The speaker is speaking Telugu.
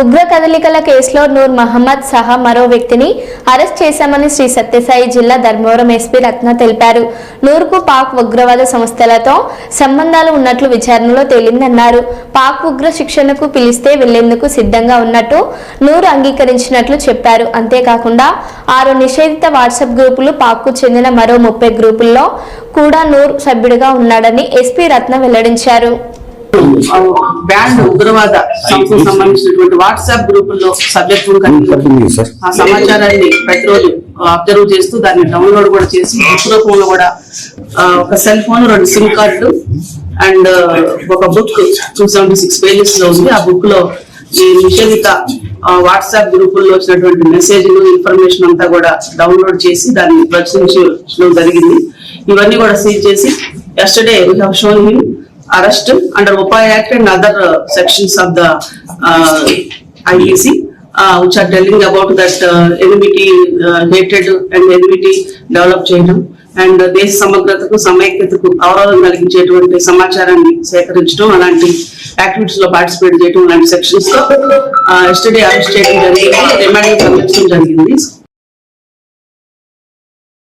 ఉగ్ర కదలికల కేసులో నూర్ మహమ్మద్ సహా మరో వ్యక్తిని అరెస్ట్ చేశామని శ్రీ సత్యసాయి జిల్లా ధర్మవరం ఎస్పీ రత్న తెలిపారు. నూర్కు పాక్ ఉగ్రవాద సంస్థలతో సంబంధాలు ఉన్నట్లు విచారణలో తేలిందన్నారు. పాక్ ఉగ్ర శిక్షణకు పిలిస్తే వెళ్ళేందుకు సిద్ధంగా ఉన్నట్టు నూర్ అంగీకరించినట్లు చెప్పారు. అంతేకాకుండా ఆరు నిషేధిత వాట్సాప్ గ్రూపులు పాక్కు చెందిన మరో ముప్పై గ్రూపుల్లో కూడా నూర్ సభ్యుడిగా ఉన్నాడని ఎస్పీ రత్న వెల్లడించారు. బ్యాండ్ ఉగ్రవాద సంస్థకు సంబంధించినటువంటి వాట్సాప్ గ్రూపుల్లో సభ్యత్వం కలిగి సార్ ఆ సమాచారాన్ని ప్రతిరోజు అబ్జర్వ్ చేస్తూ దాన్ని డౌన్లోడ్ కూడా చేసి రూపంలో కూడా ఒక సెల్ ఫోన్ రెండు సిమ్ కార్డులు అండ్ ఒక బుక్ టూ సెవెంటీ సిక్స్ పేజెస్లో ఉంది. ఆ బుక్లో ఈ నిషేధిత వాట్సాప్ గ్రూపుల్లో వచ్చినటువంటి మెసేజ్లు ఇన్ఫర్మేషన్ అంతా కూడా డౌన్లోడ్ చేసి దాన్ని ప్రచురించడం జరిగింది. ఇవన్నీ కూడా సీజ్ చేసి yesterday we have shown him arrest under Upaya Act and other sections of the uh, IEC. Uh, which are telling about that uh, enmity, develop చేయడం అండ్ దేశ సమగ్రతకు సమైక్యతకు అవరోధం కలిగించేటువంటి సమాచారాన్ని సేకరించడం అలాంటి యాక్టివిటీస్లో పార్టిసిపేట్ చేయడం లాంటి సెక్షన్స్లో ఎస్టర్డే అరెస్ట్ చేయడం జరిగింది రిమాండింగ్ జరిగింది